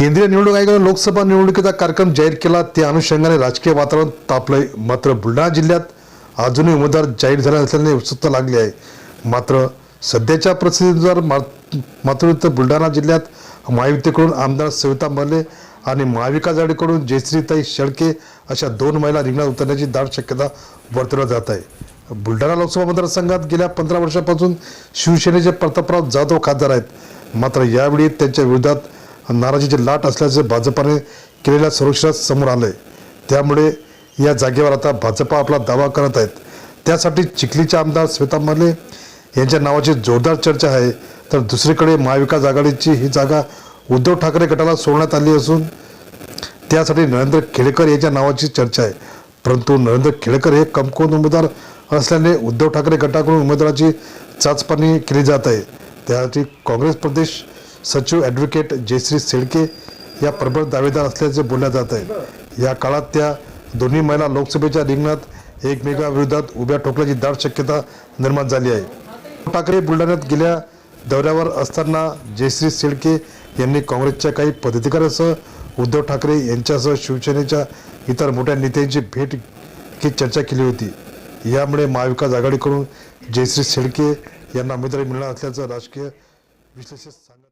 केंद्रीय निवडणूक आयोगानं लोकसभा निवडणुकीचा कार्यक्रम जाहीर केला. त्या अनुषंगाने राजकीय वातावरण तापलंय. मात्र बुलढाणा जिल्ह्यात अजूनही उमेदवार जाहीर झाले नसल्याने उत्सुकता लागली आहे. मात्र सध्याच्या परिस्थितीनुसार मा- मात्र बुलढाणा जिल्ह्यात महायुतीकडून आमदार सविता मले आणि महाविकास आघाडीकडून जयश्रीताई शेळके अशा दोन महिला रिंगणात उतरण्याची दाट शक्यता वर्तवली जात आहे. बुलढाणा लोकसभा मतदारसंघात गेल्या पंधरा वर्षापासून शिवसेनेचे प्रतापराव जाधव खासदार आहेत. मात्र यावेळी त्यांच्या विरोधात नाराजीची लाट असल्याचे भाजपाने केलेल्या सर्वेक्षणात समोर आलंय त्यामुळे या जागेवर आता भाजपा आपला दावा करत आहेत. त्यासाठी चिखलीचे आमदार श्वेता मले यांच्या नावाची जोरदार चर्चा आहे. तर दुसरीकडे महाविकास आघाडीची ही जागा उद्धव ठाकरे गटाला सोडण्यात आली असून त्यासाठी नरेंद्र खेडेकर यांच्या नावाची चर्चा आहे. परंतु नरेंद्र खेडेकर हे कमकुवत उमेदवार असल्याने उद्धव ठाकरे गटाकडून उमेदवाराची चाचपणी केली जात आहे. त्यासाठी काँग्रेस प्रदेश सचिव ॲडव्होकेट जयश्री शेळके या प्रबळ दावेदार असल्याचे बोलल्या जात आहे. या काळात त्या दोन्ही महिला लोकसभेच्या रिंगणात एकमेकाविरोधात उभ्या ठोकल्याची दाट शक्यता निर्माण झाली आहे. ठाकरे बुलढाण्यात गेल्या दौऱ्यावर असताना जयश्री शेळके यांनी काँग्रेसच्या काही पदाधिकाऱ्यांसह उद्धव ठाकरे यांच्यासह शिवसेनेच्या इतर मोठ्या नेत्यांची भेट की चर्चा केली होती. यामुळे महाविकास आघाडीकडून जयश्री शेळके यांना उमेदवारी मिळणार असल्याचं राजकीय विश्लेषक सांगत